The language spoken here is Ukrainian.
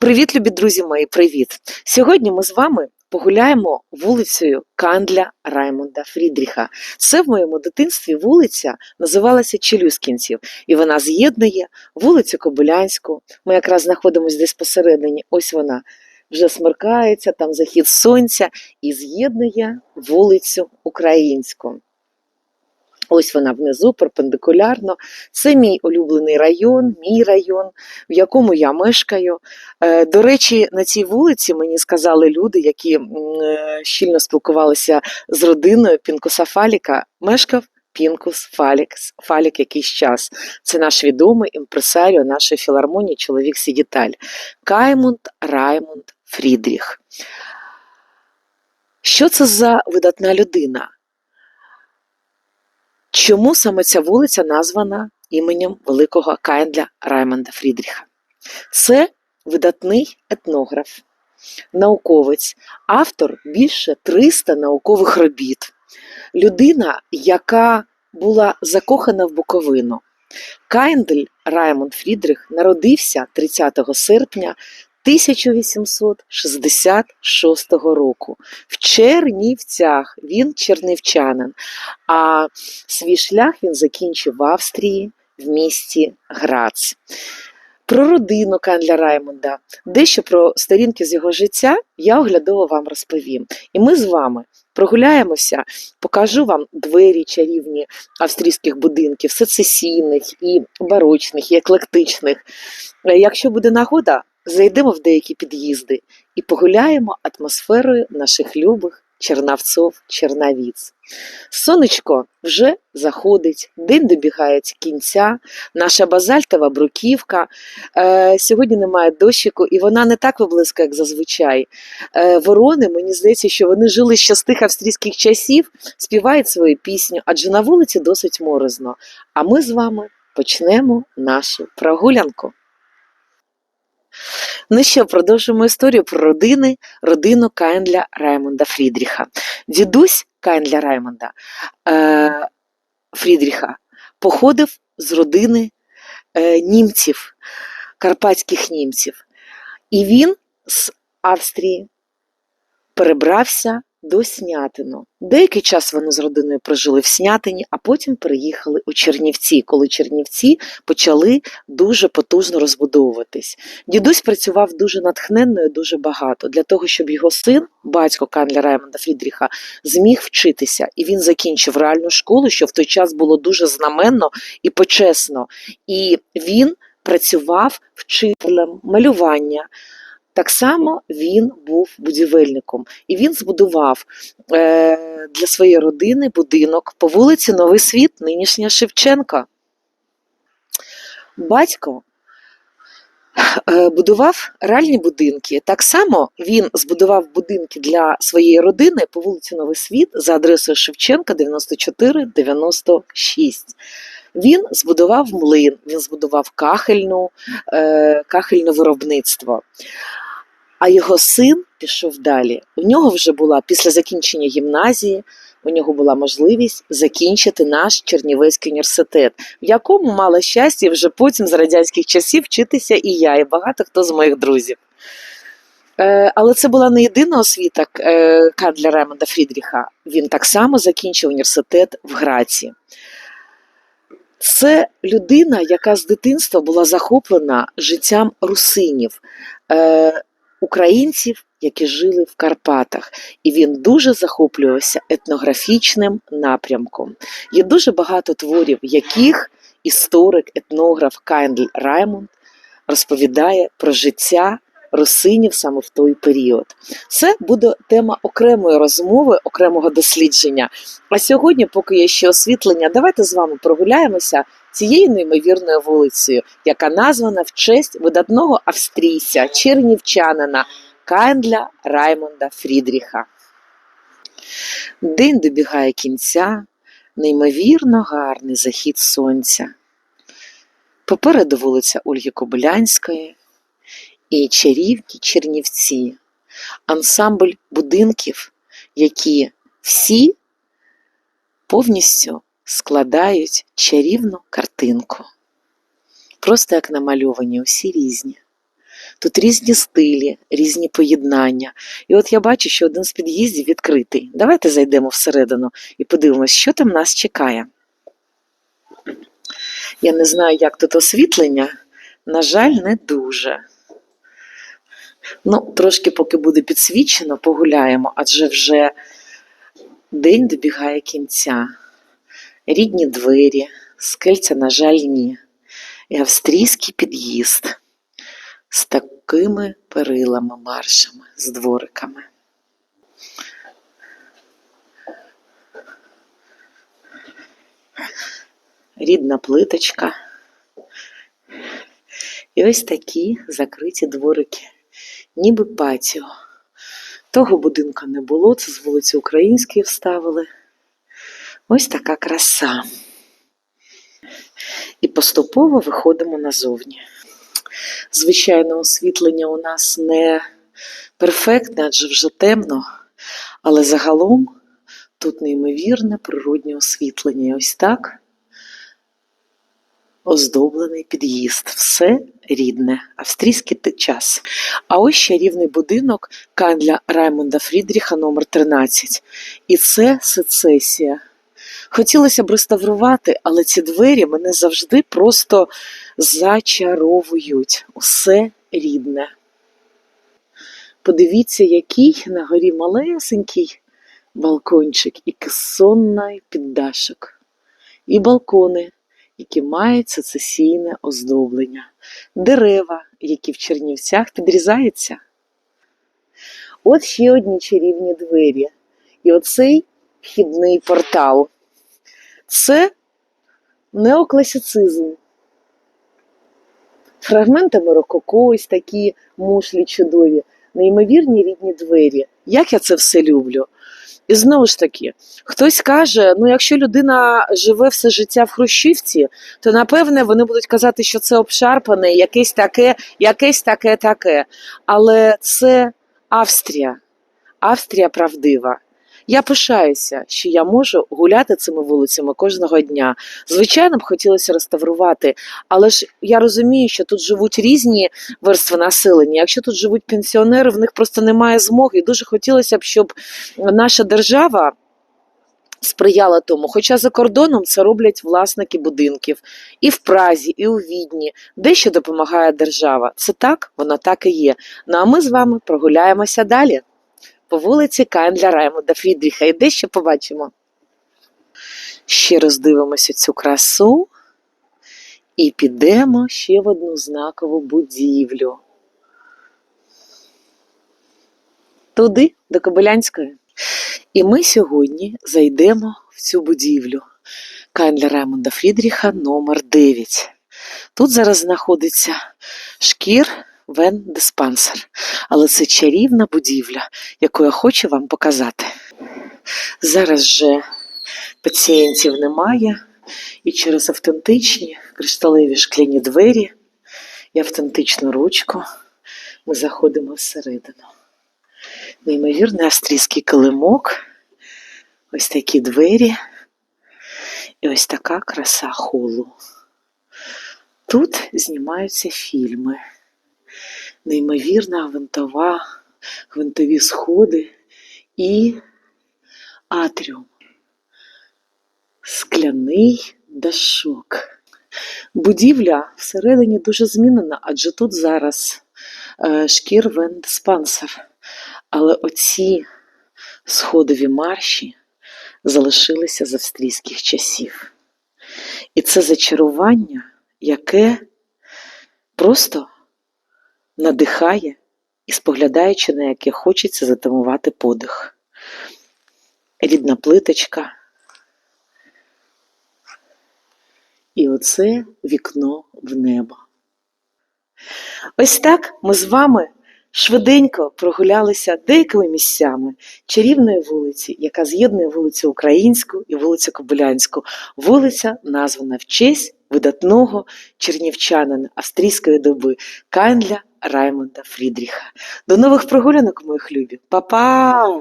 Привіт, любі друзі мої, привіт! Сьогодні ми з вами погуляємо вулицею Кандля Раймонда Фрідріха. Це в моєму дитинстві вулиця називалася Челюскінців, і вона з'єднує вулицю Кобилянську. Ми якраз знаходимося десь посередині. Ось вона вже смеркається, там захід сонця, і з'єднує вулицю Українську. Ось вона внизу, перпендикулярно. Це мій улюблений район, мій район, в якому я мешкаю. Е, До речі, на цій вулиці мені сказали люди, які е, щільно спілкувалися з родиною Пінкуса Фаліка, мешкав Пінкус Фалік, Фалік якийсь час. Це наш відомий імпресаріо нашої філармонії, чоловік Сідіталь. Каймунд Раймунд Фрідріх. Що це за видатна людина? Чому саме ця вулиця названа іменем великого Кайндля Раймонда Фрідріха? Це видатний етнограф, науковець, автор більше 300 наукових робіт, людина, яка була закохана в Буковину. Кайндель Раймонд Фрідріх народився 30 серпня 1866 року. В Чернівцях він чернівчанин, а свій шлях він закінчив в Австрії в місті Грац. Про родину Кандля Раймонда, дещо про сторінки з його життя я оглядово вам розповім. І ми з вами прогуляємося, покажу вам двері чарівні австрійських будинків, сецесійних і барочних, і еклектичних. Якщо буде нагода, зайдемо в деякі під'їзди і погуляємо атмосферою наших любих чернавців чернавіць. Сонечко вже заходить, день добігає кінця, наша базальтова бруківка. Е, сьогодні немає дощику, і вона не так виблискає, як зазвичай. Е, ворони, мені здається, що вони жили ще з тих австрійських часів, співають свою пісню, адже на вулиці досить морозно. А ми з вами почнемо нашу прогулянку. Ну що, продовжуємо історію про родини, родину Кайнля Раймонда Фрідріха. Дідусь Кайнля Раймонда е, Фрідріха походив з родини е, німців, карпатських німців. І він з Австрії перебрався до Снятину. Деякий час вони з родиною прожили в Снятині, а потім переїхали у Чернівці, коли Чернівці почали дуже потужно розбудовуватись. Дідусь працював дуже натхненно і дуже багато для того, щоб його син, батько Канля Раймонда Фрідріха, зміг вчитися. І він закінчив реальну школу, що в той час було дуже знаменно і почесно. І він працював вчителем малювання. Так само він був будівельником, і він збудував е, для своєї родини будинок по вулиці Новий Світ, нинішня Шевченка. Батько е, будував реальні будинки. Так само він збудував будинки для своєї родини по вулиці Новий Світ за адресою Шевченка 94-96. Він збудував млин, він збудував кахельну, е, кахельне виробництво. А його син пішов далі. У нього вже була після закінчення гімназії, у нього була можливість закінчити наш Чернівецький університет, в якому мала щастя вже потім з радянських часів вчитися і я, і багато хто з моїх друзів. Е, але це була не єдина освіта е, Кадля Раймонда Фрідріха. Він так само закінчив університет в Граці. Це людина, яка з дитинства була захоплена життям русинів. Українців, які жили в Карпатах, і він дуже захоплювався етнографічним напрямком. Є дуже багато творів, яких історик, етнограф Кайндл Раймонд розповідає про життя русинів саме в той період. Це буде тема окремої розмови, окремого дослідження. А сьогодні, поки є ще освітлення, давайте з вами прогуляємося цією неймовірною вулицею, яка названа в честь видатного австрійця, чернівчанина Кайндля Раймонда Фрідріха. День добігає кінця, неймовірно гарний захід сонця. Попереду вулиця Ольги Кобилянської і чарівні Чернівці, ансамбль будинків, які всі повністю складають чарівну картинку. Просто як намальовані, усі різні. Тут різні стилі, різні поєднання. І от я бачу, що один з під'їздів відкритий. Давайте зайдемо всередину і подивимось, що там нас чекає. Я не знаю, як тут освітлення. На жаль, не дуже. Ну, трошки, поки буде підсвічено, погуляємо, адже вже день добігає кінця. Рідні двері, скельця, на жаль, ні. І австрійський під'їзд з такими перилами маршами, з двориками. Рідна плиточка. І ось такі закриті дворики, ніби патіо. Того будинка не було, це з вулиці Української вставили. Ось така краса. І поступово виходимо назовні. Звичайно, освітлення у нас не перфектне, адже вже темно, але загалом тут неймовірне природнє освітлення. І ось так оздоблений під'їзд. Все рідне, австрійський час. А ось чарівний будинок Кандля Раймонда Фрідріха номер 13 І це сецесія. Хотілося б реставрувати, але ці двері мене завжди просто зачаровують. Усе рідне. Подивіться, який на горі малесенький балкончик і кесонний піддашок. І балкони, які мають сецесійне оздоблення, дерева, які в Чернівцях підрізаються. От ще одні чарівні двері. І оцей вхідний портал. Це неокласицизм. Фрагментами рококо, ось такі мушлі чудові, неймовірні рідні двері. Як я це все люблю. І знову ж таки, хтось каже: ну, якщо людина живе все життя в Хрущівці, то напевне вони будуть казати, що це обшарпане, якесь таке, якесь таке, таке. Але це Австрія, Австрія правдива. Я пишаюся, що я можу гуляти цими вулицями кожного дня. Звичайно, б хотілося реставрувати, але ж я розумію, що тут живуть різні верстви населення. Якщо тут живуть пенсіонери, в них просто немає змоги. І дуже хотілося б, щоб наша держава. Сприяла тому, хоча за кордоном це роблять власники будинків і в Празі, і у Відні, дещо допомагає держава. Це так, воно так і є. Ну а ми з вами прогуляємося далі по вулиці Кайндля Раймонда Фрідріха. І дещо побачимо. Ще роздивимося цю красу і підемо ще в одну знакову будівлю. Туди, до Кобилянської. І ми сьогодні зайдемо в цю будівлю Кайндля Раймонда Фрідріха номер 9 Тут зараз знаходиться шкір Вен Диспансер. Але це чарівна будівля, яку я хочу вам показати. Зараз же пацієнтів немає, і через автентичні кришталеві шкляні двері і автентичну ручку ми заходимо всередину. Неймовірний австрійський килимок, ось такі двері і ось така краса холу. Тут знімаються фільми неймовірна гвинтова, гвинтові сходи і атріум. Скляний дашок. Будівля всередині дуже змінена, адже тут зараз е, шкір вендспансер. Але оці сходові марші залишилися з австрійських часів. І це зачарування, яке просто надихає і споглядаючи на яке хочеться затамувати подих. Рідна плиточка. І оце вікно в небо. Ось так ми з вами швиденько прогулялися деякими місцями чарівної вулиці, яка з'єднує вулицю Українську і вулицю Кобилянську. Вулиця названа в честь видатного чернівчанина австрійської доби Кайнля Раймонда Фрідріха. До нових прогулянок, моїх любі. Па-па!